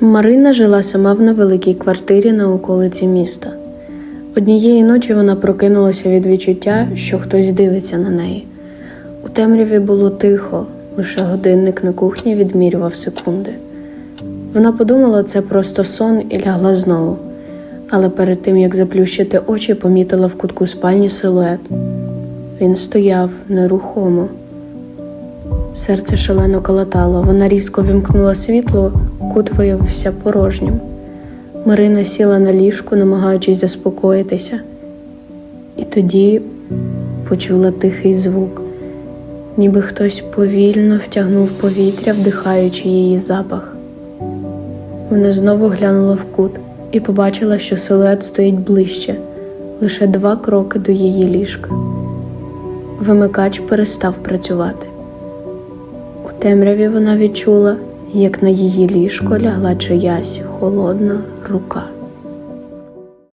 Марина жила сама в невеликій квартирі на околиці міста. Однієї ночі вона прокинулася від відчуття, що хтось дивиться на неї. У темряві було тихо, лише годинник на кухні відмірював секунди. Вона подумала, це просто сон і лягла знову. Але перед тим як заплющити очі, помітила в кутку спальні силует. Він стояв нерухомо. Серце шалено калатало, вона різко вімкнула світло, кут виявився порожнім. Марина сіла на ліжку, намагаючись заспокоїтися, і тоді почула тихий звук, ніби хтось повільно втягнув повітря, вдихаючи її запах. Вона знову глянула в кут і побачила, що силует стоїть ближче, лише два кроки до її ліжка. Вимикач перестав працювати. Темряві вона відчула, як на її ліжко лягла чиясь холодна рука.